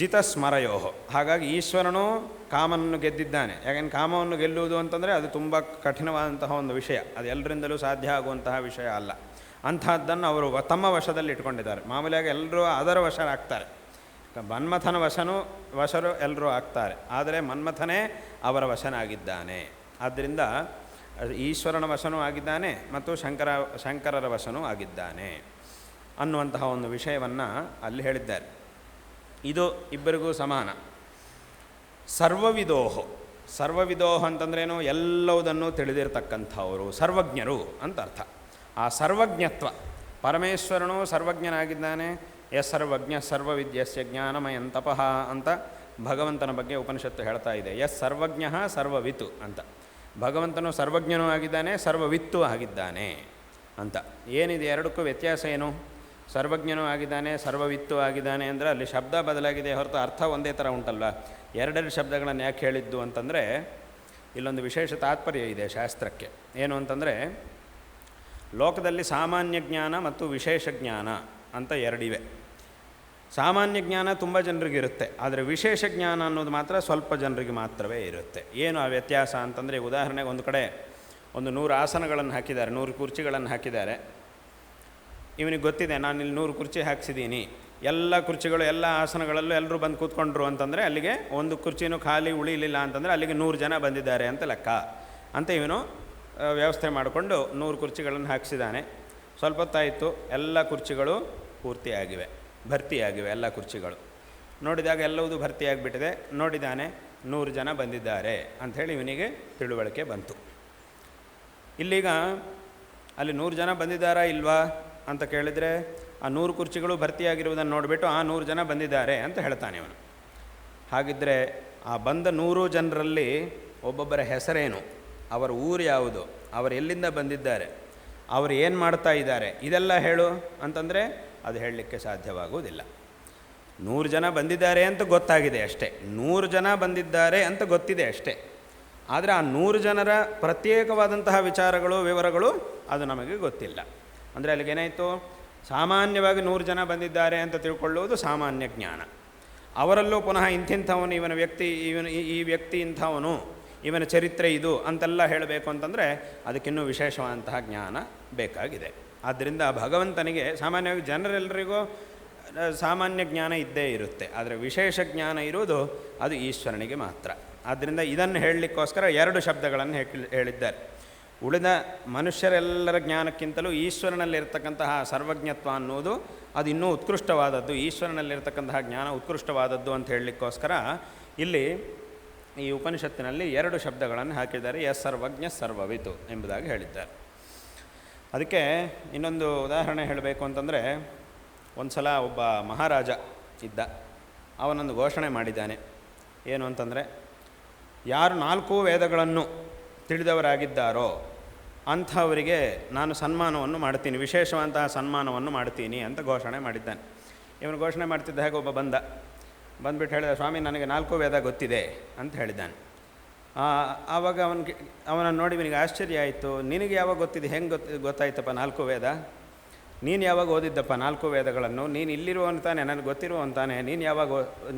ಜಿತ ಸ್ಮರಯೋ ಹಾಗಾಗಿ ಈಶ್ವರನು ಕಾಮನನ್ನು ಗೆದ್ದಿದ್ದಾನೆ. ಯಾಕೆಂದ್ರೆ ಕಾಮವನ್ನು ಗೆಲ್ಲುವುದು ಅಂತಂದರೆ ಅದು ತುಂಬ ಕಠಿಣವಾದಂತಹ ಒಂದು ವಿಷಯ. ಅದು ಎಲ್ಲರಿಂದಲೂ ಸಾಧ್ಯ ಆಗುವಂತಹ ವಿಷಯ ಅಲ್ಲ. ಅಂಥದ್ದನ್ನು ಅವರು ತಮ್ಮ ವಶದಲ್ಲಿ ಇಟ್ಕೊಂಡಿದ್ದಾರೆ. ಮಾಮೂಲಿಯಾಗಿ ಎಲ್ಲರೂ ಅದರ ವಶರಾಗ್ತಾರೆ. ಮನ್ಮಥನ ವಶನು, ವಶರು ಎಲ್ಲರೂ ಆಗ್ತಾರೆ. ಆದರೆ ಮನ್ಮಥನೇ ಅವರ ವಶನಾಗಿದ್ದಾನೆ. ಆದ್ದರಿಂದ ಈಶ್ವರನ ವಶನೂ ಆಗಿದ್ದಾನೆ ಮತ್ತು ಶಂಕರ, ಶಂಕರರ ವಶನೂ ಆಗಿದ್ದಾನೆ ಅನ್ನುವಂತಹ ಒಂದು ವಿಷಯವನ್ನು ಅಲ್ಲಿ ಹೇಳಿದ್ದಾರೆ. ಇದು ಇಬ್ಬರಿಗೂ ಸಮಾನ. ಸರ್ವವಿದೋಹೋ. ಸರ್ವವಿದೋಹ ಅಂತಂದ್ರೇನು? ಎಲ್ಲವುದನ್ನು ತಿಳಿದಿರ್ತಕ್ಕಂಥವರು, ಸರ್ವಜ್ಞರು ಅಂತ ಅರ್ಥ. ಆ ಸರ್ವಜ್ಞತ್ವ. ಪರಮೇಶ್ವರನು ಸರ್ವಜ್ಞನಾಗಿದ್ದಾನೆ. ಎಸ್ ಸರ್ವಜ್ಞ, ಸರ್ವವಿದ್ಯಸ್ಯ ಜ್ಞಾನಮಯಂ ತಪಃ ಅಂತ ಭಗವಂತನ ಬಗ್ಗೆ ಉಪನಿಷತ್ತು ಹೇಳ್ತಾ ಇದೆ. ಎಸ್ ಸರ್ವಜ್ಞ ಸರ್ವವಿತು ಅಂತ. ಭಗವಂತನು ಸರ್ವಜ್ಞನೂ ಆಗಿದ್ದಾನೆ, ಸರ್ವವಿತ್ತು ಆಗಿದ್ದಾನೆ ಅಂತ. ಏನಿದೆ? ಎರಡಕ್ಕೂ ವ್ಯತ್ಯಾಸ ಏನು? ಸರ್ವಜ್ಞನೂ ಆಗಿದ್ದಾನೆ, ಸರ್ವವಿತ್ತು ಆಗಿದ್ದಾನೆ ಅಂದರೆ ಅಲ್ಲಿ ಶಬ್ದ ಬದಲಾಗಿದೆ ಹೊರತು ಅರ್ಥ ಒಂದೇ ಥರ ಉಂಟಲ್ವ? ಎರಡೆರಡು ಶಬ್ದಗಳನ್ನು ಯಾಕೆ ಹೇಳಿದ್ದು ಅಂತಂದರೆ ಇಲ್ಲೊಂದು ವಿಶೇಷ ತಾತ್ಪರ್ಯ ಇದೆ ಶಾಸ್ತ್ರಕ್ಕೆ. ಏನು ಅಂತಂದರೆ ಲೋಕದಲ್ಲಿ ಸಾಮಾನ್ಯ ಜ್ಞಾನ ಮತ್ತು ವಿಶೇಷ ಜ್ಞಾನ ಅಂತ ಎರಡಿವೆ. ಸಾಮಾನ್ಯ ಜ್ಞಾನ ತುಂಬ ಜನರಿಗೆ ಇರುತ್ತೆ, ಆದರೆ ವಿಶೇಷ ಜ್ಞಾನ ಅನ್ನೋದು ಮಾತ್ರ ಸ್ವಲ್ಪ ಜನರಿಗೆ ಮಾತ್ರವೇ ಇರುತ್ತೆ. ಏನು ಆ ವ್ಯತ್ಯಾಸ ಅಂತಂದರೆ, ಉದಾಹರಣೆಗೆ ಒಂದು ಕಡೆ ಒಂದು ನೂರು ಆಸನಗಳನ್ನು ಹಾಕಿದ್ದಾರೆ, ನೂರು ಕುರ್ಚಿಗಳನ್ನು ಹಾಕಿದ್ದಾರೆ. ಇವನಿಗೆ ಗೊತ್ತಿದೆ ನಾನು ಇಲ್ಲಿ ನೂರು ಕುರ್ಚಿ ಹಾಕ್ಸಿದ್ದೀನಿ ಎಲ್ಲ ಕುರ್ಚಿಗಳು, ಎಲ್ಲ ಆಸನಗಳಲ್ಲೂ ಎಲ್ಲರೂ ಬಂದು ಕೂತ್ಕೊಂಡ್ರು ಅಂತಂದರೆ ಅಲ್ಲಿಗೆ ಒಂದು ಕುರ್ಚಿನೂ ಖಾಲಿ ಉಳಿಲಿಲ್ಲ ಅಂತಂದರೆ ಅಲ್ಲಿಗೆ ನೂರು ಜನ ಬಂದಿದ್ದಾರೆ ಅಂತ ಲೆಕ್ಕ. ಅಂತ ಇವನು ವ್ಯವಸ್ಥೆ ಮಾಡಿಕೊಂಡು ನೂರು ಕುರ್ಚಿಗಳನ್ನು ಹಾಕ್ಸಿದ್ದಾನೆ ಸ್ವಲ್ಪ ಹೊತ್ತಾಯಿತು, ಎಲ್ಲ ಕುರ್ಚಿಗಳು ಪೂರ್ತಿಯಾಗಿವೆ, ಭರ್ತಿಯಾಗಿವೆ, ಎಲ್ಲ ಕುರ್ಚಿಗಳು. ನೋಡಿದಾಗ ಎಲ್ಲವೂ ಭರ್ತಿಯಾಗಿಬಿಟ್ಟಿದೆ. ನೋಡಿದ್ದಾನೆ ನೂರು ಜನ ಬಂದಿದ್ದಾರೆ ಅಂಥೇಳಿ ಇವನಿಗೆ ತಿಳುವಳಿಕೆ ಬಂತು. ಇಲ್ಲೀಗ ಅಲ್ಲಿ ನೂರು ಜನ ಬಂದಿದ್ದಾರಾ ಇಲ್ವಾ? ಅಂತ ಕೇಳಿದರೆ, ಆ ನೂರು ಕುರ್ಚಿಗಳು ಭರ್ತಿಯಾಗಿರುವುದನ್ನು ನೋಡಿಬಿಟ್ಟು, ಆ ನೂರು ಜನ ಬಂದಿದ್ದಾರೆ ಅಂತ ಹೇಳ್ತಾನೆ ಅವನು ಹಾಗಿದ್ದರೆ ಆ ಬಂದ ನೂರು ಜನರಲ್ಲಿ ಒಬ್ಬೊಬ್ಬರ ಹೆಸರೇನು? ಅವರ ಊರು ಯಾವುದು? ಅವರು ಎಲ್ಲಿಂದ ಬಂದಿದ್ದಾರೆ? ಅವರು ಏನು ಮಾಡ್ತಾ ಇದ್ದಾರೆ? ಇದೆಲ್ಲ ಹೇಳು ಅಂತಂದರೆ, ಅದು ಹೇಳಲಿಕ್ಕೆ ಸಾಧ್ಯವಾಗುವುದಿಲ್ಲ. ನೂರು ಜನ ಬಂದಿದ್ದಾರೆ ಅಂತ ಗೊತ್ತಾಗಿದೆ ಅಷ್ಟೇ. ನೂರು ಜನ ಬಂದಿದ್ದಾರೆ ಅಂತ ಗೊತ್ತಿದೆ ಅಷ್ಟೇ. ಆದರೆ ಆ ನೂರು ಜನರ ಪ್ರತ್ಯೇಕವಾದಂತಹ ವಿಚಾರಗಳು, ವಿವರಗಳು ಅದು ನಮಗೆ ಗೊತ್ತಿಲ್ಲ. ಅಂದರೆ ಅಲ್ಲಿಗೇನಾಯಿತು ಸಾಮಾನ್ಯವಾಗಿ ನೂರು ಜನ ಬಂದಿದ್ದಾರೆ ಅಂತ ತಿಳ್ಕೊಳ್ಳುವುದು ಸಾಮಾನ್ಯ ಜ್ಞಾನ. ಅವರಲ್ಲೂ ಪುನಃ ಇಂಥಿಂಥವನು ಇವನ ವ್ಯಕ್ತಿ, ಇವನು ಈ- ವ್ಯಕ್ತಿ ಇಂಥವನು, ಇವನ ಚರಿತ್ರೆ ಇದು ಅಂತೆಲ್ಲ ಹೇಳಬೇಕು ಅಂತಂದರೆ ಅದಕ್ಕಿನ್ನೂ ವಿಶೇಷವಾದಂತಹ ಜ್ಞಾನ ಬೇಕಾಗಿದೆ. ಆದ್ದರಿಂದ ಭಗವಂತನಿಗೆ ಸಾಮಾನ್ಯವಾಗಿ ಜನರೆಲ್ಲರಿಗೂ ಸಾಮಾನ್ಯ ಜ್ಞಾನ ಇದ್ದೇ ಇರುತ್ತೆ. ಆದರೆ ವಿಶೇಷ ಜ್ಞಾನ ಇರುವುದು ಅದು ಈಶ್ವರನಿಗೆ ಮಾತ್ರ. ಆದ್ದರಿಂದ ಇದನ್ನು ಹೇಳಲಿಕ್ಕೋಸ್ಕರ ಎರಡು ಶಬ್ದಗಳನ್ನು ಹೇಳಿ- ಹೇಳಿದ್ದಾರೆ. ಉಳಿದ ಮನುಷ್ಯರೆಲ್ಲರ ಜ್ಞಾನಕ್ಕಿಂತಲೂ ಈಶ್ವರನಲ್ಲಿರ್ತಕ್ಕಂತಹ ಸರ್ವಜ್ಞತ್ವ ಅನ್ನೋದು ಅದು ಇನ್ನೂ ಉತ್ಕೃಷ್ಟವಾದದ್ದು. ಈಶ್ವರನಲ್ಲಿರ್ತಕ್ಕಂತಹ ಜ್ಞಾನ ಉತ್ಕೃಷ್ಟವಾದದ್ದು ಅಂತ ಹೇಳಲಿಕ್ಕೋಸ್ಕರ ಇಲ್ಲಿ ಈ ಉಪನಿಷತ್ತಿನಲ್ಲಿ ಎರಡು ಶಬ್ದಗಳನ್ನು ಹಾಕಿದ್ದಾರೆ. ಎಸ್ ಸರ್ವಜ್ಞ, ಸರ್ವವಿತು ಎಂಬುದಾಗಿ ಹೇಳಿದ್ದಾರೆ. ಅದಕ್ಕೆ ಇನ್ನೊಂದು ಉದಾಹರಣೆ ಹೇಳಬೇಕು ಅಂತಂದರೆ ಒಂದು ಸಲ ಒಬ್ಬ ಮಹಾರಾಜ ಇದ್ದ. ಅವನೊಂದು ಘೋಷಣೆ ಮಾಡಿದ್ದಾನೆ. ಏನು ಅಂತಂದರೆ, ಯಾರು ನಾಲ್ಕು ವೇದಗಳನ್ನು ತಿಳಿದವರಾಗಿದ್ದಾರೋ ಅಂಥವರಿಗೆ ನಾನು ಸನ್ಮಾನವನ್ನು ಮಾಡ್ತೀನಿ ವಿಶೇಷವಂತಹ ಸನ್ಮಾನವನ್ನು ಮಾಡ್ತೀನಿ ಅಂತ ಘೋಷಣೆ ಮಾಡಿದ್ದಾನೆ. ಇವನು ಘೋಷಣೆ ಮಾಡ್ತಿದ್ದ ಹಾಗೆ ಒಬ್ಬ ಬಂದ. ಬಂದ್ಬಿಟ್ಟು ಹೇಳಿದ, ಸ್ವಾಮಿ, ನನಗೆ ನಾಲ್ಕು ವೇದ ಗೊತ್ತಿದೆ ಅಂತ ಹೇಳಿದ್ದಾನೆ. ಆವಾಗ ಅವನಿಗೆ ಅವನನ್ನು ನೋಡಿ ಇವನಿಗೆ ಆಶ್ಚರ್ಯ ಆಯಿತು. ನಿನಗೆ ಯಾವಾಗ ಗೊತ್ತಿದೆ, ಹೆಂಗೆ ಗೊತ್ತು ಗೊತ್ತಾಯ್ತಪ್ಪ ನಾಲ್ಕು ವೇದ? ನೀನು ಯಾವಾಗ ಓದಿದ್ದಪ್ಪ ನಾಲ್ಕು ವೇದಗಳನ್ನು? ನೀನು ಇಲ್ಲಿರುವಂತಾನೆ ನನಗೆ ಗೊತ್ತಿರುವಂತಾನೆ ನೀನು ಯಾವಾಗ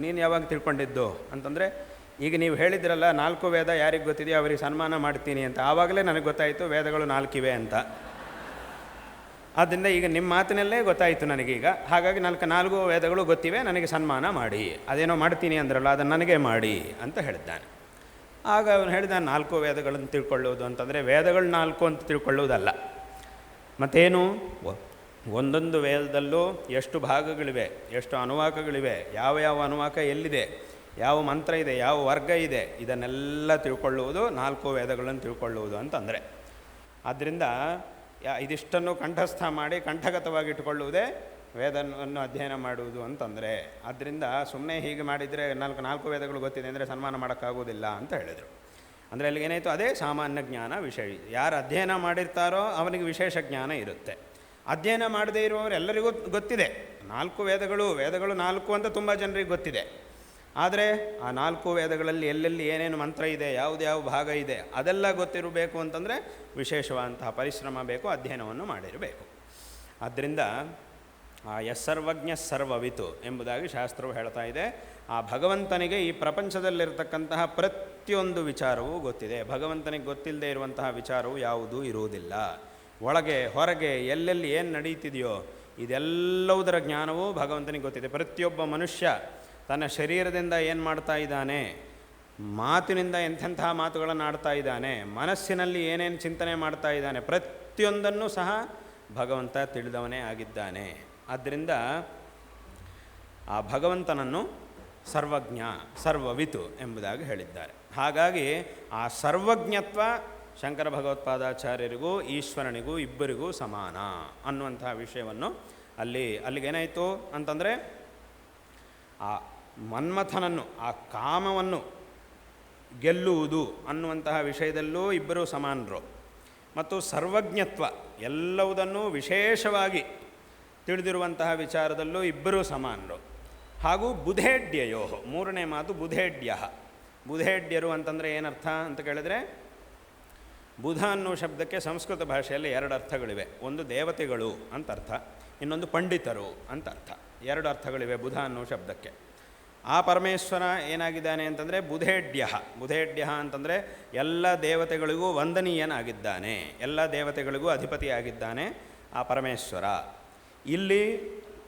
ನೀನು ಯಾವಾಗ ತಿಳ್ಕೊಂಡಿದ್ದು? ಅಂತಂದರೆ ಈಗ ನೀವು ಹೇಳಿದ್ರಲ್ಲ, ನಾಲ್ಕು ವೇದ ಯಾರಿಗೆ ಗೊತ್ತಿದೆಯೋ ಅವರಿಗೆ ಸನ್ಮಾನ ಮಾಡ್ತೀನಿ ಅಂತ. ಆವಾಗಲೇ ನನಗೆ ಗೊತ್ತಾಯಿತು, ವೇದಗಳು ನಾಲ್ಕಿವೆ ಅಂತ. ಆದ್ದರಿಂದ ಈಗ ನಿಮ್ಮ ಮಾತಿನಲ್ಲೇ ಗೊತ್ತಾಯಿತು ನನಗೀಗ. ಹಾಗಾಗಿ ನಾಲ್ಕು ನಾಲ್ಕು ವೇದಗಳು ಗೊತ್ತಿವೆ, ನನಗೆ ಸನ್ಮಾನ ಮಾಡಿ. ಅದೇನೋ ಮಾಡ್ತೀನಿ ಅಂದ್ರಲ್ಲ, ಅದನ್ನು ನನಗೆ ಮಾಡಿ ಅಂತ ಹೇಳಿದ್ದಾನೆ. ಆಗ ಅವನು ಹೇಳಿದ ನಾಲ್ಕು ವೇದಗಳನ್ನು ತಿಳ್ಕೊಳ್ಳೋದು ಅಂತಂದರೆ ವೇದಗಳು ನಾಲ್ಕು ಅಂತ ತಿಳ್ಕೊಳ್ಳುವುದಲ್ಲ ಮತ್ತೇನು? ಒಂದೊಂದು ವೇದದಲ್ಲೂ ಎಷ್ಟು ಭಾಗಗಳಿವೆ, ಎಷ್ಟು ಅನುವಾಕಗಳಿವೆ, ಯಾವ ಯಾವ ಅನುವಾಕ ಎಲ್ಲಿದೆ ಯಾವ ಮಂತ್ರ ಇದೆ, ಯಾವ ವರ್ಗ ಇದೆ, ಇದನ್ನೆಲ್ಲ ತಿಳ್ಕೊಳ್ಳುವುದು, ನಾಲ್ಕು ವೇದಗಳನ್ನು ತಿಳ್ಕೊಳ್ಳುವುದು ಅಂತಂದರೆ. ಆದ್ದರಿಂದ ಇದಿಷ್ಟನ್ನು ಕಂಠಸ್ಥ ಮಾಡಿ ಕಂಠಗತವಾಗಿ ಇಟ್ಟುಕೊಳ್ಳುವುದೇ ವೇದವನ್ನು ಅಧ್ಯಯನ ಮಾಡುವುದು ಅಂತಂದರೆ. ಆದ್ದರಿಂದ ಸುಮ್ಮನೆ ಹೀಗೆ ಮಾಡಿದರೆ ನಾಲ್ಕು ನಾಲ್ಕು ವೇದಗಳು ಗೊತ್ತಿದೆ ಅಂದರೆ ಸನ್ಮಾನ ಮಾಡೋಕ್ಕಾಗೋದಿಲ್ಲ ಅಂತ ಹೇಳಿದರು. ಅಂದರೆ ಅಲ್ಲಿಗೆ ಏನಾಯಿತು? ಅದೇ ಸಾಮಾನ್ಯ ಜ್ಞಾನ ವಿಷಯ. ಯಾರು ಅಧ್ಯಯನ ಮಾಡಿರ್ತಾರೋ ಅವನಿಗೆ ವಿಶೇಷ ಜ್ಞಾನ ಇರುತ್ತೆ. ಅಧ್ಯಯನ ಮಾಡದೇ ಇರುವವರೆಲ್ಲರಿಗೂ ಗೊತ್ತಿದೆ. ನಾಲ್ಕು ವೇದಗಳು ವೇದಗಳು ನಾಲ್ಕು ಅಂತ ತುಂಬ ಜನರಿಗೆ ಗೊತ್ತಿದೆ. ಆದರೆ ಆ ನಾಲ್ಕು ವೇದಗಳಲ್ಲಿ ಎಲ್ಲೆಲ್ಲಿ ಏನೇನು ಮಂತ್ರ ಇದೆ ಯಾವುದ್ಯಾವ ಭಾಗ ಇದೆ, ಅದೆಲ್ಲ ಗೊತ್ತಿರಬೇಕು ಅಂತಂದರೆ ವಿಶೇಷವಾದಂತಹ ಪರಿಶ್ರಮ ಬೇಕು, ಅಧ್ಯಯನವನ್ನು ಮಾಡಿರಬೇಕು. ಆದ್ದರಿಂದ ಆ ಯಸ್ಸರ್ವಜ್ಞ ಸರ್ವವಿತು ಎಂಬುದಾಗಿ ಶಾಸ್ತ್ರವು ಹೇಳ್ತಾ ಇದೆ. ಆ ಭಗವಂತನಿಗೆ ಈ ಪ್ರಪಂಚದಲ್ಲಿರತಕ್ಕಂತಹ ಪ್ರತಿಯೊಂದು ವಿಚಾರವೂ ಗೊತ್ತಿದೆ. ಭಗವಂತನಿಗೆ ಗೊತ್ತಿಲ್ಲದೆ ಇರುವಂತಹ ವಿಚಾರವು ಯಾವುದೂ ಇರುವುದಿಲ್ಲ. ಒಳಗೆ, ಹೊರಗೆ, ಎಲ್ಲೆಲ್ಲಿ ಏನು ನಡೀತಿದೆಯೋ ಇದೆಲ್ಲವುದರ ಜ್ಞಾನವೂ ಭಗವಂತನಿಗೆ ಗೊತ್ತಿದೆ. ಪ್ರತಿಯೊಬ್ಬ ಮನುಷ್ಯ ತನ್ನ ಶರೀರದಿಂದ ಏನು ಮಾಡ್ತಾ ಇದ್ದಾನೆ? ಮಾತಿನಿಂದ ಎಂಥೆಂಥ ಮಾತುಗಳನ್ನು ಆಡ್ತಾ ಇದ್ದಾನೆ? ಮನಸ್ಸಿನಲ್ಲಿ ಏನೇನು ಚಿಂತನೆ ಮಾಡ್ತಾ ಇದ್ದಾನೆ? ಪ್ರತಿಯೊಂದನ್ನು ಸಹ ಭಗವಂತ ತಿಳಿದವನೇ ಆಗಿದ್ದಾನೆ. ಆದ್ದರಿಂದ ಆ ಭಗವಂತನನ್ನು ಸರ್ವಜ್ಞ, ಸರ್ವವಿತು ಎಂಬುದಾಗಿ ಹೇಳಿದ್ದಾರೆ. ಹಾಗಾಗಿ ಆ ಸರ್ವಜ್ಞತ್ವ ಶಂಕರ ಭಗವತ್ಪಾದಾಚಾರ್ಯರಿಗೂ, ಈಶ್ವರನಿಗೂ, ಇಬ್ಬರಿಗೂ ಸಮಾನ ಅನ್ನುವಂತಹ ವಿಷಯವನ್ನು ಅಲ್ಲಿ, ಅಲ್ಲಿಗೇನಾಯಿತು ಅಂತಂದರೆ ಆ ಮನ್ಮಥನನ್ನು, ಆ ಕಾಮವನ್ನು ಗೆಲ್ಲುವುದು ಅನ್ನುವಂತಹ ವಿಷಯದಲ್ಲೂ ಇಬ್ಬರೂ ಸಮಾನರು. ಮತ್ತು ಸರ್ವಜ್ಞತ್ವ ಎಲ್ಲವುದನ್ನು ವಿಶೇಷವಾಗಿ ತಿಳಿದಿರುವಂತಹ ವಿಚಾರದಲ್ಲೂ ಇಬ್ಬರೂ ಸಮಾನರು. ಹಾಗೂ ಬುಧೇಡ್ಯಯೋ ಮೂರನೇ ಮಾತು ಬುಧೇಡ್ಯ. ಬುಧೇಡ್ಯರು ಅಂತಂದರೆ ಏನರ್ಥ ಅಂತ ಕೇಳಿದ್ರೆ ಬುಧ ಅನ್ನೋ ಶಬ್ದಕ್ಕೆ ಸಂಸ್ಕೃತ ಭಾಷೆಯಲ್ಲಿ ಎರಡು ಅರ್ಥಗಳಿವೆ. ಒಂದು ದೇವತೆಗಳು ಅಂತ ಅರ್ಥ, ಇನ್ನೊಂದು ಪಂಡಿತರು ಅಂತ ಅರ್ಥ. ಎರಡು ಅರ್ಥಗಳಿವೆ ಬುಧ ಅನ್ನೋ ಶಬ್ದಕ್ಕೆ. ಆ ಪರಮೇಶ್ವರ ಏನಾಗಿದ್ದಾನೆ ಅಂತಂದರೆ ಬುಧೇಡ್ಯ. ಬುಧೇಡ್ಯ ಅಂತಂದರೆ ಎಲ್ಲ ದೇವತೆಗಳಿಗೂ ವಂದನೀಯನಾಗಿದ್ದಾನೆ. ಎಲ್ಲ ದೇವತೆಗಳಿಗೂ ಅಧಿಪತಿಯಾಗಿದ್ದಾನೆ ಆ ಪರಮೇಶ್ವರ. ಇಲ್ಲಿ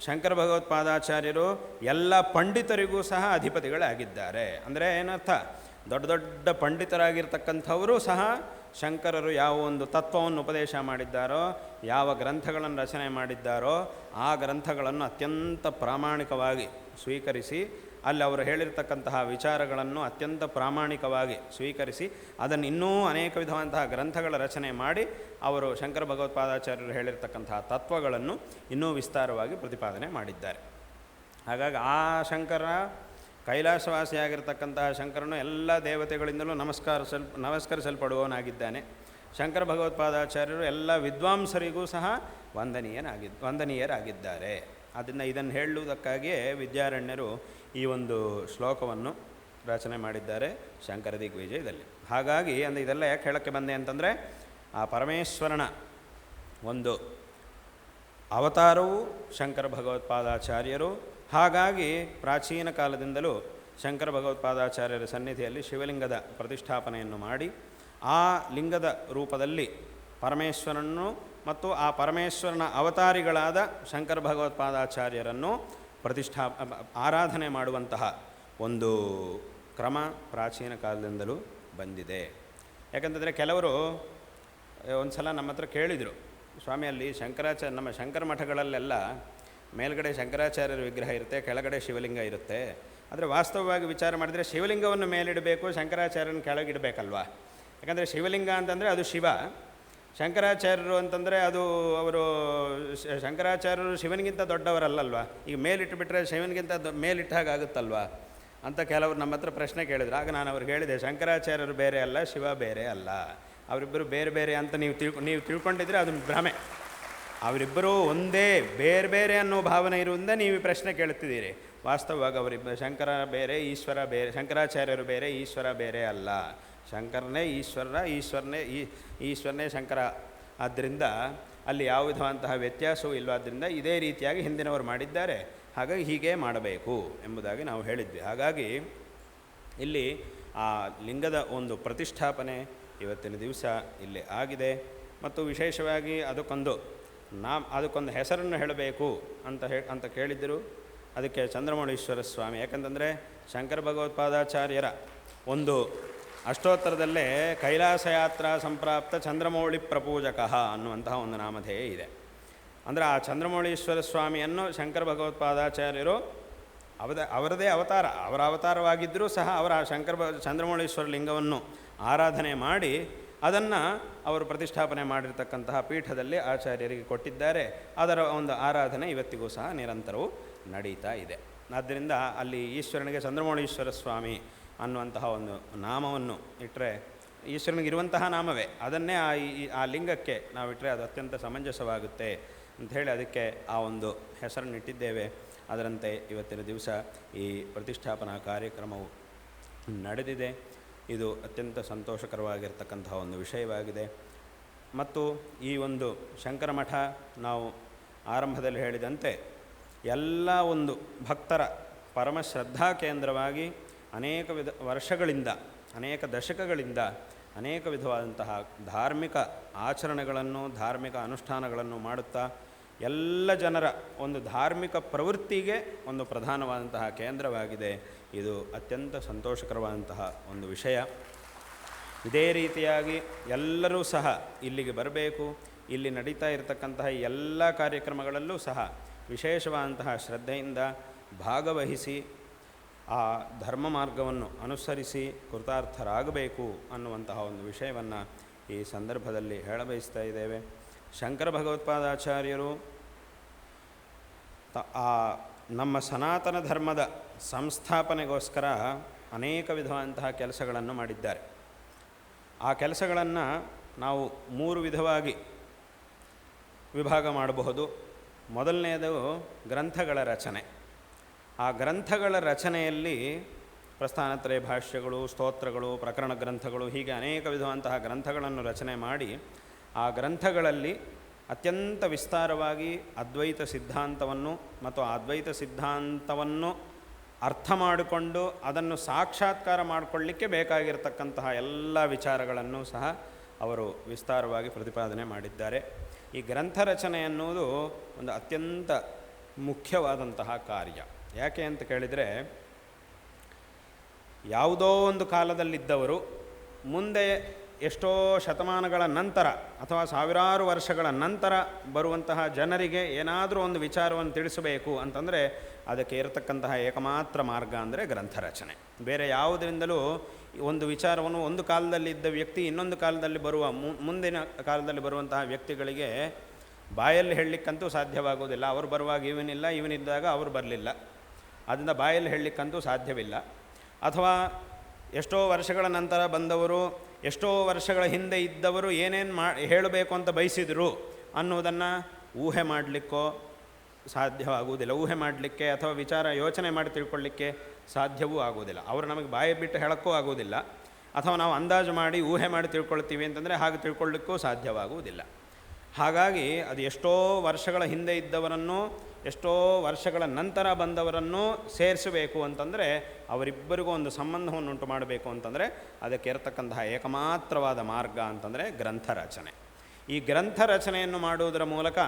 ಶಂಕರ ಭಗವತ್ಪಾದಾಚಾರ್ಯರು ಎಲ್ಲ ಪಂಡಿತರಿಗೂ ಸಹ ಅಧಿಪತಿಗಳಾಗಿದ್ದಾರೆ. ಅಂದರೆ ಏನರ್ಥ? ದೊಡ್ಡ ದೊಡ್ಡ ಪಂಡಿತರಾಗಿರ್ತಕ್ಕಂಥವರು ಸಹ ಶಂಕರರು ಯಾವ ಒಂದು ತತ್ವವನ್ನು ಉಪದೇಶ ಮಾಡಿದ್ದಾರೋ, ಯಾವ ಗ್ರಂಥಗಳನ್ನು ರಚನೆ ಮಾಡಿದ್ದಾರೋ, ಆ ಗ್ರಂಥಗಳನ್ನು ಅತ್ಯಂತ ಪ್ರಾಮಾಣಿಕವಾಗಿ ಸ್ವೀಕರಿಸಿ, ಅಲ್ಲಿ ಅವರು ಹೇಳಿರ್ತಕ್ಕಂತಹ ವಿಚಾರಗಳನ್ನು ಅತ್ಯಂತ ಪ್ರಾಮಾಣಿಕವಾಗಿ ಸ್ವೀಕರಿಸಿ, ಅದನ್ನು ಇನ್ನೂ ಅನೇಕ ವಿಧವಂತಹ ಗ್ರಂಥಗಳ ರಚನೆ ಮಾಡಿ, ಅವರು ಶಂಕರ ಭಗವತ್ಪಾದಾಚಾರ್ಯರು ಹೇಳಿರ್ತಕ್ಕಂತಹ ತತ್ವಗಳನ್ನು ಇನ್ನೂ ವಿಸ್ತಾರವಾಗಿ ಪ್ರತಿಪಾದನೆ ಮಾಡಿದ್ದಾರೆ. ಹಾಗಾಗಿ ಆ ಶಂಕರ ಕೈಲಾಸವಾಸಿಯಾಗಿರ್ತಕ್ಕಂತಹ ಶಂಕರನು ಎಲ್ಲ ದೇವತೆಗಳಿಂದಲೂ ನಮಸ್ಕಾರ ಸಲ್, ನಮಸ್ಕರಿಸಲ್ಪಡುವವನಾಗಿದ್ದಾನೆ. ಶಂಕರ ಭಗವತ್ಪಾದಾಚಾರ್ಯರು ಎಲ್ಲ ವಿದ್ವಾಂಸರಿಗೂ ಸಹ ವಂದನೀಯನಾಗಿದ್ದು ವಂದನೀಯರಾಗಿದ್ದಾರೆ. ಅದನ್ನು ಇದನ್ನು ಹೇಳುವುದಕ್ಕಾಗಿಯೇ ವಿದ್ಯಾರಣ್ಯರು ಈ ಒಂದು ಶ್ಲೋಕವನ್ನು ರಚನೆ ಮಾಡಿದ್ದಾರೆ ಶಂಕರ ದಿಗ್ವಿಜಯದಲ್ಲಿ. ಹಾಗಾಗಿ ಅಂದರೆ ಇದೆಲ್ಲ ಯಾಕೆ ಹೇಳೋಕ್ಕೆ ಬಂದೆ ಅಂತಂದರೆ, ಆ ಪರಮೇಶ್ವರನ ಒಂದು ಅವತಾರವು ಶಂಕರ ಭಗವತ್ಪಾದಾಚಾರ್ಯರು ಹಾಗಾಗಿ ಪ್ರಾಚೀನ ಕಾಲದಿಂದಲೂ ಶಂಕರ ಭಗವತ್ಪಾದಾಚಾರ್ಯರ ಸನ್ನಿಧಿಯಲ್ಲಿ ಶಿವಲಿಂಗದ ಪ್ರತಿಷ್ಠಾಪನೆಯನ್ನು ಮಾಡಿ ಆ ಲಿಂಗದ ರೂಪದಲ್ಲಿ ಪರಮೇಶ್ವರನ್ನು ಮತ್ತು ಆ ಪರಮೇಶ್ವರನ ಅವತಾರಿಗಳಾದ ಶಂಕರ ಭಗವತ್ಪಾದಾಚಾರ್ಯರನ್ನು ಪ್ರತಿಷ್ಠಾ ಆರಾಧನೆ ಮಾಡುವಂತಹ ಒಂದು ಕ್ರಮ ಪ್ರಾಚೀನ ಕಾಲದಿಂದಲೂ ಬಂದಿದೆ. ಯಾಕಂತಂದರೆ ಕೆಲವರು ಒಂದು ಸಲ ನಮ್ಮ ಹತ್ರ ಕೇಳಿದರು ಸ್ವಾಮಿಯಲ್ಲಿ ಶಂಕರಾಚಾರ್ಯ ನಮ್ಮ ಶಂಕರ ಮಠಗಳಲ್ಲೆಲ್ಲ ಮೇಲ್ಗಡೆ ಶಂಕರಾಚಾರ್ಯರ ವಿಗ್ರಹ ಇರುತ್ತೆ, ಕೆಳಗಡೆ ಶಿವಲಿಂಗ ಇರುತ್ತೆ. ಆದರೆ ವಾಸ್ತವವಾಗಿ ವಿಚಾರ ಮಾಡಿದರೆ ಶಿವಲಿಂಗವನ್ನು ಮೇಲಿಡಬೇಕು, ಶಂಕರಾಚಾರ್ಯನ ಕೆಳಗಿಡಬೇಕಲ್ವಾ? ಯಾಕಂದರೆ ಶಿವಲಿಂಗ ಅಂತಂದರೆ ಅದು ಶಿವ. ಶಂಕರಾಚಾರ್ಯರು ಅಂತಂದರೆ ಅದು ಅವರು ಶಂಕರಾಚಾರ್ಯರು ಶಿವನಿಗಿಂತ ದೊಡ್ಡವರಲ್ಲಲ್ವಾ? ಈಗ ಮೇಲಿಟ್ಟುಬಿಟ್ರೆ ಶಿವನಿಗಿಂತ ಮೇಲಿಟ್ಟ ಹಾಗಾಗುತ್ತಲ್ವಾ ಅಂತ ಕೆಲವರು ನಮ್ಮ ಹತ್ರ ಪ್ರಶ್ನೆ ಕೇಳಿದ್ರು. ಆಗ ನಾನು ಅವ್ರಿಗೆ ಹೇಳಿದೆ, ಶಂಕರಾಚಾರ್ಯರು ಬೇರೆ ಅಲ್ಲ, ಶಿವ ಬೇರೆ ಅಲ್ಲ. ಅವರಿಬ್ಬರು ಬೇರೆ ಬೇರೆ ಅಂತ ನೀವು ತಿಳ್ಕೊ, ನೀವು ತಿಳ್ಕೊಂಡಿದ್ರೆ ಅದು ಭ್ರಮೆ. ಅವರಿಬ್ಬರೂ ಒಂದೇ, ಬೇರೆ ಬೇರೆ ಅನ್ನೋ ಭಾವನೆ ಇರುವುದರಿಂದ ನೀವು ಪ್ರಶ್ನೆ ಕೇಳುತ್ತಿದ್ದೀರಿ. ವಾಸ್ತವವಾಗಿ ಅವರಿಬ್ಬ, ಶಂಕರ ಬೇರೆ, ಈಶ್ವರ ಬೇರೆ, ಶಂಕರಾಚಾರ್ಯರು ಬೇರೆ, ಈಶ್ವರ ಬೇರೆ ಅಲ್ಲ. ಶಂಕರನೇ ಈಶ್ವರ, ಈಶ್ವರನೇ ಈಶ್ವರನೇ ಶಂಕರ. ಆದ್ದರಿಂದ ಅಲ್ಲಿ ಯಾವ ವಿಧವಂತಹ ವ್ಯತ್ಯಾಸವೂ ಇಲ್ಲವಾದ್ದರಿಂದ ಇದೇ ರೀತಿಯಾಗಿ ಹಿಂದಿನವರು ಮಾಡಿದ್ದಾರೆ. ಹಾಗಾಗಿ ಹೀಗೆ ಮಾಡಬೇಕು ಎಂಬುದಾಗಿ ನಾವು ಹೇಳಿದ್ವಿ. ಹಾಗಾಗಿ ಇಲ್ಲಿ ಆ ಲಿಂಗದ ಒಂದು ಪ್ರತಿಷ್ಠಾಪನೆ ಇವತ್ತಿನ ದಿವಸ ಇಲ್ಲಿ ಆಗಿದೆ. ಮತ್ತು ವಿಶೇಷವಾಗಿ ಅದಕ್ಕೊಂದು ನಾ ಅದಕ್ಕೊಂದು ಹೆಸರನ್ನು ಹೇಳಬೇಕು ಅಂತ ಹೇ, ಅಂತ ಕೇಳಿದ್ದರು. ಅದಕ್ಕೆ ಚಂದ್ರಮೌಳೀಶ್ವರ ಸ್ವಾಮಿ. ಯಾಕಂತಂದರೆ ಶಂಕರ ಭಗವತ್ಪಾದಾಚಾರ್ಯರ ಒಂದು ಅಷ್ಟೋತ್ತರದಲ್ಲೇ ಕೈಲಾಸ ಯಾತ್ರಾ ಸಂಪ್ರಾಪ್ತ ಚಂದ್ರಮೌಳಿ ಪ್ರಪೂಜಕ ಅನ್ನುವಂತಹ ಒಂದು ನಾಮಧೇಯ ಇದೆ. ಅಂದರೆ ಆ ಚಂದ್ರಮೌಳೀಶ್ವರ ಸ್ವಾಮಿಯನ್ನು ಶಂಕರ ಭಗವತ್ಪಾದಾಚಾರ್ಯರು ಅವದ, ಅವರದೇ ಅವತಾರ, ಅವರ ಅವತಾರವಾಗಿದ್ದರೂ ಸಹ ಅವರ ಶಂಕರ ಚಂದ್ರಮೌಳೀಶ್ವರ ಲಿಂಗವನ್ನು ಆರಾಧನೆ ಮಾಡಿ ಅದನ್ನು ಅವರು ಪ್ರತಿಷ್ಠಾಪನೆ ಮಾಡಿರ್ತಕ್ಕಂತಹ ಪೀಠದಲ್ಲಿ ಆಚಾರ್ಯರಿಗೆ ಕೊಟ್ಟಿದ್ದಾರೆ. ಅದರ ಒಂದು ಆರಾಧನೆ ಇವತ್ತಿಗೂ ಸಹ ನಿರಂತರವೂ ನಡೀತಾ ಇದೆ. ಆದ್ದರಿಂದ ಅಲ್ಲಿ ಈಶ್ವರನಿಗೆ ಚಂದ್ರಮೌಳೀಶ್ವರ ಸ್ವಾಮಿ ಅನ್ನುವಂತಹ ಒಂದು ನಾಮವನ್ನು ಇಟ್ಟರೆ ಈಶ್ವರನಿಗೆ ಇರುವಂತಹ ನಾಮವೇ. ಅದನ್ನೇ ಆ ಈ- ಆ ಲಿಂಗಕ್ಕೆ ನಾವಿಟ್ಟರೆ ಅದು ಅತ್ಯಂತ ಸಮಂಜಸವಾಗುತ್ತೆ ಅಂಥೇಳಿ ಅದಕ್ಕೆ ಆ ಒಂದು ಹೆಸರನ್ನು ಇಟ್ಟಿದ್ದೇವೆ. ಅದರಂತೆ ಇವತ್ತಿನ ದಿವಸ ಈ ಪ್ರತಿಷ್ಠಾಪನಾ ಕಾರ್ಯಕ್ರಮವು ನಡೆದಿದೆ. ಇದು ಅತ್ಯಂತ ಸಂತೋಷಕರವಾಗಿರ್ತಕ್ಕಂತಹ ಒಂದು ವಿಷಯವಾಗಿದೆ. ಮತ್ತು ಈ ಒಂದು ಶಂಕರ ಮಠ ನಾವು ಆರಂಭದಲ್ಲಿ ಹೇಳಿದಂತೆ ಎಲ್ಲ ಒಂದು ಭಕ್ತರ ಪರಮ ಶ್ರದ್ಧಾ ಕೇಂದ್ರವಾಗಿ ಅನೇಕ ವಿಧ ವರ್ಷಗಳಿಂದ, ಅನೇಕ ದಶಕಗಳಿಂದ ಅನೇಕ ವಿಧವಾದಂತಹ ಧಾರ್ಮಿಕ ಆಚರಣೆಗಳನ್ನು, ಧಾರ್ಮಿಕ ಅನುಷ್ಠಾನಗಳನ್ನು ಮಾಡುತ್ತಾ ಎಲ್ಲ ಜನರ ಒಂದು ಧಾರ್ಮಿಕ ಪ್ರವೃತ್ತಿಗೆ ಒಂದು ಪ್ರಧಾನವಾದಂತಹ ಕೇಂದ್ರವಾಗಿದೆ. ಇದು ಅತ್ಯಂತ ಸಂತೋಷಕರವಾದಂತಹ ಒಂದು ವಿಷಯ. ಇದೇ ರೀತಿಯಾಗಿ ಎಲ್ಲರೂ ಸಹ ಇಲ್ಲಿಗೆ ಬರಬೇಕು. ಇಲ್ಲಿ ನಡೀತಾ ಇರತಕ್ಕಂತಹ ಎಲ್ಲ ಕಾರ್ಯಕ್ರಮಗಳಲ್ಲೂ ಸಹ ವಿಶೇಷವಾದಂತಹ ಶ್ರದ್ಧೆಯಿಂದ ಭಾಗವಹಿಸಿ, ಆ ಧರ್ಮ ಮಾರ್ಗವನ್ನು ಅನುಸರಿಸಿ ಕೃತಾರ್ಥರಾಗಬೇಕು ಅನ್ನುವಂತಹ ಒಂದು ವಿಷಯವನ್ನು ಈ ಸಂದರ್ಭದಲ್ಲಿ ಹೇಳಬಯಸ್ತಾ ಇದ್ದೇವೆ. ಶಂಕರ ಭಗವತ್ಪಾದಾಚಾರ್ಯರು ತ ಆ ನಮ್ಮ ಸನಾತನ ಧರ್ಮದ ಸಂಸ್ಥಾಪನೆಗೋಸ್ಕರ ಅನೇಕ ವಿಧವಾದಂತಹ ಕೆಲಸಗಳನ್ನು ಮಾಡಿದ್ದಾರೆ. ಆ ಕೆಲಸಗಳನ್ನು ನಾವು ಮೂರು ವಿಧವಾಗಿ ವಿಭಾಗ ಮಾಡಬಹುದು. ಮೊದಲನೆಯದು ಗ್ರಂಥಗಳ ರಚನೆ. ಆ ಗ್ರಂಥಗಳ ರಚನೆಯಲ್ಲಿ ಪ್ರಸ್ಥಾನತ್ರಯ ಭಾಷ್ಯಗಳು, ಸ್ತೋತ್ರಗಳು, ಪ್ರಕರಣ ಗ್ರಂಥಗಳು ಹೀಗೆ ಅನೇಕ ವಿಧವಂತಹ ಗ್ರಂಥಗಳನ್ನು ರಚನೆ ಮಾಡಿ ಆ ಗ್ರಂಥಗಳಲ್ಲಿ ಅತ್ಯಂತ ವಿಸ್ತಾರವಾಗಿ ಅದ್ವೈತ ಸಿದ್ಧಾಂತವನ್ನು ಮತ್ತು ಅದ್ವೈತ ಸಿದ್ಧಾಂತವನ್ನು ಅರ್ಥ ಮಾಡಿಕೊಂಡು ಅದನ್ನು ಸಾಕ್ಷಾತ್ಕಾರ ಮಾಡಿಕೊಳ್ಳಿಕ್ಕೆ ಬೇಕಾಗಿರತಕ್ಕಂತಹ ಎಲ್ಲ ವಿಚಾರಗಳನ್ನು ಸಹ ಅವರು ವಿಸ್ತಾರವಾಗಿ ಪ್ರತಿಪಾದನೆ ಮಾಡಿದ್ದಾರೆ. ಈ ಗ್ರಂಥ ರಚನೆ ಅನ್ನುವುದು ಒಂದು ಅತ್ಯಂತ ಮುಖ್ಯವಾದಂತಹ ಕಾರ್ಯ. ಯಾಕೆ ಅಂತ ಕೇಳಿದರೆ, ಯಾವುದೋ ಒಂದು ಕಾಲದಲ್ಲಿದ್ದವರು ಮುಂದೆ ಎಷ್ಟೋ ಶತಮಾನಗಳ ನಂತರ ಅಥವಾ ಸಾವಿರಾರು ವರ್ಷಗಳ ನಂತರ ಬರುವಂತಹ ಜನರಿಗೆ ಏನಾದರೂ ಒಂದು ವಿಚಾರವನ್ನು ತಿಳಿಸಬೇಕು ಅಂತಂದರೆ ಅದಕ್ಕೆ ಇರತಕ್ಕಂತಹ ಏಕಮಾತ್ರ ಮಾರ್ಗ ಅಂದರೆ ಗ್ರಂಥ ರಚನೆ. ಬೇರೆ ಯಾವುದರಿಂದಲೂ ಒಂದು ವಿಚಾರವನ್ನು ಒಂದು ಕಾಲದಲ್ಲಿ ಇದ್ದ ವ್ಯಕ್ತಿ ಇನ್ನೊಂದು ಕಾಲದಲ್ಲಿ ಬರುವ ಮುಂದಿನ ಕಾಲದಲ್ಲಿ ಬರುವಂತಹ ವ್ಯಕ್ತಿಗಳಿಗೆ ಬಾಯಲ್ಲಿ ಹೇಳಲಿಕ್ಕಂತೂ ಸಾಧ್ಯವಾಗುವುದಿಲ್ಲ. ಅವರು ಬರುವಾಗ ಇವನಿಲ್ಲ, ಇವನಿದ್ದಾಗ ಅವರು ಬರಲಿಲ್ಲ. ಅದರಿಂದ ಬಾಯಲ್ಲಿ ಹೇಳಲಿಕ್ಕಂತೂ ಸಾಧ್ಯವಿಲ್ಲ. ಅಥವಾ ಎಷ್ಟೋ ವರ್ಷಗಳ ನಂತರ ಬಂದವರು ಎಷ್ಟೋ ವರ್ಷಗಳ ಹಿಂದೆ ಇದ್ದವರು ಏನೇನು ಮಾ, ಹೇಳಬೇಕು ಅಂತ ಬಯಸಿದರು ಅನ್ನೋದನ್ನು ಊಹೆ ಮಾಡಲಿಕ್ಕೋ ಸಾಧ್ಯವಾಗುವುದಿಲ್ಲ. ಊಹೆ ಮಾಡಲಿಕ್ಕೆ ಅಥವಾ ವಿಚಾರ, ಯೋಚನೆ ಮಾಡಿ ತಿಳ್ಕೊಳ್ಳಿಕ್ಕೆ ಸಾಧ್ಯವೂ ಆಗುವುದಿಲ್ಲ. ಅವರು ನಮಗೆ ಬಾಯಿ ಬಿಟ್ಟು ಹೇಳೋಕ್ಕೂ ಆಗುವುದಿಲ್ಲ. ಅಥವಾ ನಾವು ಅಂದಾಜು ಮಾಡಿ ಊಹೆ ಮಾಡಿ ತಿಳ್ಕೊಳ್ತೀವಿ ಅಂತಂದರೆ ಹಾಗೆ ತಿಳ್ಕೊಳ್ಳಿಕ್ಕೂ ಸಾಧ್ಯವಾಗುವುದಿಲ್ಲ. ಹಾಗಾಗಿ ಅದು ಎಷ್ಟೋ ವರ್ಷಗಳ ಹಿಂದೆ ಇದ್ದವರನ್ನು ಎಷ್ಟೋ ವರ್ಷಗಳ ನಂತರ ಬಂದವರನ್ನು ಸೇರಿಸಬೇಕು ಅಂತಂದರೆ ಅವರಿಬ್ಬರಿಗೂ ಒಂದು ಸಂಬಂಧವನ್ನು ಉಂಟು ಮಾಡಬೇಕು ಅಂತಂದರೆ ಅದಕ್ಕೆ ಇರತಕ್ಕಂತಹ ಏಕಮಾತ್ರವಾದ ಮಾರ್ಗ ಅಂತಂದರೆ ಗ್ರಂಥ ರಚನೆ. ಈ ಗ್ರಂಥ ರಚನೆಯನ್ನು ಮಾಡುವುದರ ಮೂಲಕ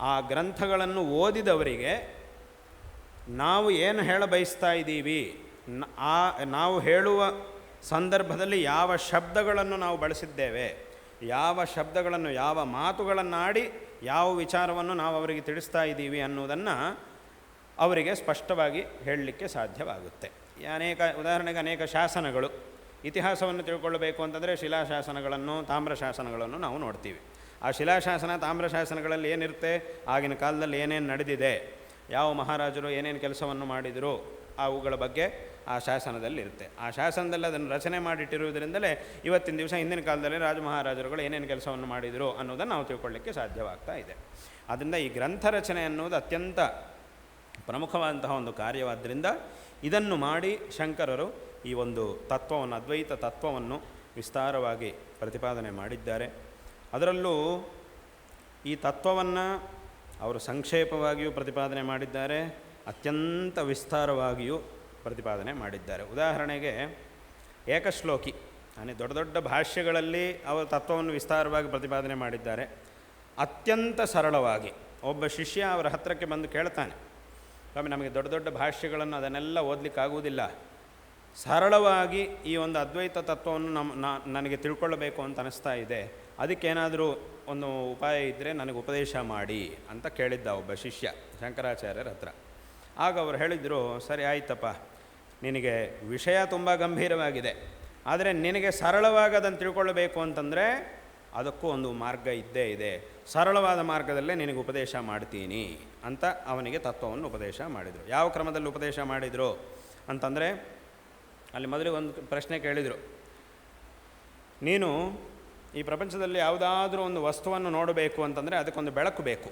ಆ ಗ್ರಂಥಗಳನ್ನು ಓದಿದವರಿಗೆ ನಾವು ಏನು ಹೇಳ ಬಯಸ್ತಾ ಇದ್ದೀವಿ ಆ, ನಾವು ಹೇಳುವ ಸಂದರ್ಭದಲ್ಲಿ ಯಾವ ಶಬ್ದಗಳನ್ನು ನಾವು ಬಳಸಿದ್ದೇವೆ, ಯಾವ ಶಬ್ದಗಳನ್ನು, ಯಾವ ಮಾತುಗಳನ್ನಾಡಿ ಯಾವ ವಿಚಾರವನ್ನು ನಾವು ಅವರಿಗೆ ತಿಳಿಸ್ತಾ ಇದ್ದೀವಿ ಅನ್ನೋದನ್ನು ಅವರಿಗೆ ಸ್ಪಷ್ಟವಾಗಿ ಹೇಳಲಿಕ್ಕೆ ಸಾಧ್ಯವಾಗುತ್ತೆ. ಅನೇಕ ಉದಾಹರಣೆಗೆ ಅನೇಕ ಶಾಸನಗಳು. ಇತಿಹಾಸವನ್ನು ತಿಳ್ಕೊಳ್ಬೇಕು ಅಂತಂದರೆ ಶಿಲಾಶಾಸನಗಳನ್ನು, ತಾಮ್ರಶಾಸನಗಳನ್ನು ನಾವು ನೋಡ್ತೀವಿ. ಆ ಶಿಲಾಶಾಸನ, ತಾಮ್ರಶಾಸನಗಳಲ್ಲಿ ಏನಿರುತ್ತೆ? ಆಗಿನ ಕಾಲದಲ್ಲಿ ಏನೇನು ನಡೆದಿದೆ? ಯಾವ ಮಹಾರಾಜರು ಏನೇನು ಕೆಲಸವನ್ನು ಮಾಡಿದರು? ಅವುಗಳ ಬಗ್ಗೆ ಆ ಶಾಸನದಲ್ಲಿರುತ್ತೆ. ಆ ಶಾಸನದಲ್ಲಿ ಅದನ್ನು ರಚನೆ ಮಾಡಿಟ್ಟಿರುವುದರಿಂದಲೇ ಇವತ್ತಿನ ದಿವಸ ಹಿಂದಿನ ಕಾಲದಲ್ಲಿ ರಾಜ ಮಹಾರಾಜರುಗಳು ಏನೇನು ಕೆಲಸವನ್ನು ಮಾಡಿದರು ಅನ್ನೋದನ್ನು ನಾವು ತಿಳ್ಕೊಳ್ಳಿಕ್ಕೆ ಸಾಧ್ಯವಾಗ್ತಾ ಇದೆ. ಆದ್ದರಿಂದ ಈ ಗ್ರಂಥ ರಚನೆ ಅನ್ನೋದು ಅತ್ಯಂತ ಪ್ರಮುಖವಾದಂತಹ ಒಂದು ಕಾರ್ಯವಾದ್ದರಿಂದ ಇದನ್ನು ಮಾಡಿ ಶಂಕರರು ಈ ಒಂದು ತತ್ವವನ್ನು, ಅದ್ವೈತ ತತ್ವವನ್ನು ವಿಸ್ತಾರವಾಗಿ ಪ್ರತಿಪಾದನೆ ಮಾಡಿದ್ದಾರೆ. ಅದರಲ್ಲೂ ಈ ತತ್ವವನ್ನು ಅವರು ಸಂಕ್ಷೇಪವಾಗಿಯೂ ಪ್ರತಿಪಾದನೆ ಮಾಡಿದ್ದಾರೆ. ಅತ್ಯಂತ ವಿಸ್ತಾರವಾಗಿಯೂ ಪ್ರತಿಪಾದನೆ ಮಾಡಿದ್ದಾರೆ. ಉದಾಹರಣೆಗೆ ಏಕಶ್ಲೋಕಿ ಅಂದರೆ ದೊಡ್ಡ ದೊಡ್ಡ ಭಾಷ್ಯಗಳಲ್ಲಿ ಅವರು ತತ್ವವನ್ನು ವಿಸ್ತಾರವಾಗಿ ಪ್ರತಿಪಾದನೆ ಮಾಡಿದ್ದಾರೆ. ಅತ್ಯಂತ ಸರಳವಾಗಿ ಒಬ್ಬ ಶಿಷ್ಯ ಅವರ ಹತ್ತಿರಕ್ಕೆ ಬಂದು ಕೇಳ್ತಾನೆ, ಸ್ವಾಮಿ, ನಮಗೆ ದೊಡ್ಡ ದೊಡ್ಡ ಭಾಷ್ಯಗಳನ್ನು ಅದನ್ನೆಲ್ಲ ಓದಲಿಕ್ಕಾಗುವುದಿಲ್ಲ ಸರಳವಾಗಿ ಈ ಒಂದು ಅದ್ವೈತ ತತ್ವವನ್ನು ನಮ್ಮ ನನಗೆ ತಿಳ್ಕೊಳ್ಳಬೇಕು ಅಂತ ಅನಿಸ್ತಾ ಇದೆ. ಅದಕ್ಕೇನಾದರೂ ಒಂದು ಉಪಾಯ ಇದ್ದರೆ ನನಗೆ ಉಪದೇಶ ಮಾಡಿ ಅಂತ ಕೇಳಿದ್ದ ಒಬ್ಬ ಶಿಷ್ಯ ಶಂಕರಾಚಾರ್ಯರ ಹತ್ರ. ಆಗ ಅವರು ಹೇಳಿದರು, ಸರಿ, ಆಯ್ತಪ್ಪ. ನಿನಗೆ ವಿಷಯ ತುಂಬ ಗಂಭೀರವಾಗಿದೆ. ಆದರೆ ನಿನಗೆ ಸರಳವಾಗಿ ಅದನ್ನು ತಿಳ್ಕೊಳ್ಳಬೇಕು ಅಂತಂದರೆ ಅದಕ್ಕೂ ಒಂದು ಮಾರ್ಗ ಇದ್ದೇ ಇದೆ. ಸರಳವಾದ ಮಾರ್ಗದಲ್ಲೇ ನಿನಗೆ ಉಪದೇಶ ಮಾಡ್ತೀನಿ ಅಂತ ಅವನಿಗೆ ತತ್ವವನ್ನು ಉಪದೇಶ ಮಾಡಿದರು. ಯಾವ ಕ್ರಮದಲ್ಲಿ ಉಪದೇಶ ಮಾಡಿದರು ಅಂತಂದರೆ ಅಲ್ಲಿ ಮೊದಲಿಗೆ ಒಂದು ಪ್ರಶ್ನೆ ಕೇಳಿದರು. ನೀನು ಈ ಪ್ರಪಂಚದಲ್ಲಿ ಯಾವುದಾದ್ರೂ ಒಂದು ವಸ್ತುವನ್ನು ನೋಡಬೇಕು ಅಂತಂದರೆ ಅದಕ್ಕೊಂದು ಬೆಳಕು ಬೇಕು.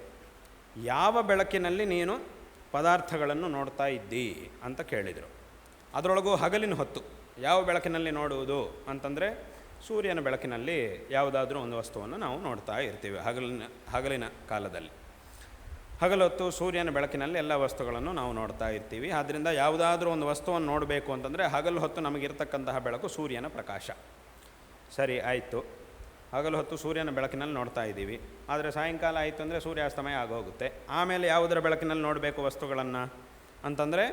ಯಾವ ಬೆಳಕಿನಲ್ಲಿ ನೀನು ಪದಾರ್ಥಗಳನ್ನು ನೋಡ್ತಾ ಇದ್ದೀ ಅಂತ ಕೇಳಿದರು. ಅದರೊಳಗೂ ಹಗಲಿನ ಹೊತ್ತು ಯಾವ ಬೆಳಕಿನಲ್ಲಿ ನೋಡುವುದು ಅಂತಂದರೆ ಸೂರ್ಯನ ಬೆಳಕಿನಲ್ಲಿ ಯಾವುದಾದ್ರೂ ಒಂದು ವಸ್ತುವನ್ನು ನಾವು ನೋಡ್ತಾ ಇರ್ತೀವಿ ಹಗಲಿನ ಹಗಲಿನ ಕಾಲದಲ್ಲಿ. ಹಗಲೊತ್ತು ಸೂರ್ಯನ ಬೆಳಕಿನಲ್ಲಿ ಎಲ್ಲ ವಸ್ತುಗಳನ್ನು ನಾವು ನೋಡ್ತಾ ಇರ್ತೀವಿ. ಆದ್ದರಿಂದ ಯಾವುದಾದ್ರೂ ಒಂದು ವಸ್ತುವನ್ನು ನೋಡಬೇಕು ಅಂತಂದರೆ ಹಗಲು ಹೊತ್ತು ನಮಗಿರ್ತಕ್ಕಂತಹ ಬೆಳಕು ಸೂರ್ಯನ ಪ್ರಕಾಶ. ಸರಿ, ಆಯಿತು. ಹಗಲು ಹೊತ್ತು ಸೂರ್ಯನ ಬೆಳಕಿನಲ್ಲಿ ನೋಡ್ತಾ ಇದ್ದೀವಿ. ಆದರೆ ಸಾಯಂಕಾಲ ಆಯಿತು ಅಂದರೆ ಸೂರ್ಯಾಸ್ತಮಯ ಆಗೋಗುತ್ತೆ. ಆಮೇಲೆ ಯಾವುದರ ಬೆಳಕಿನಲ್ಲಿ ನೋಡಬೇಕು ವಸ್ತುಗಳನ್ನು ಅಂತಂದರೆ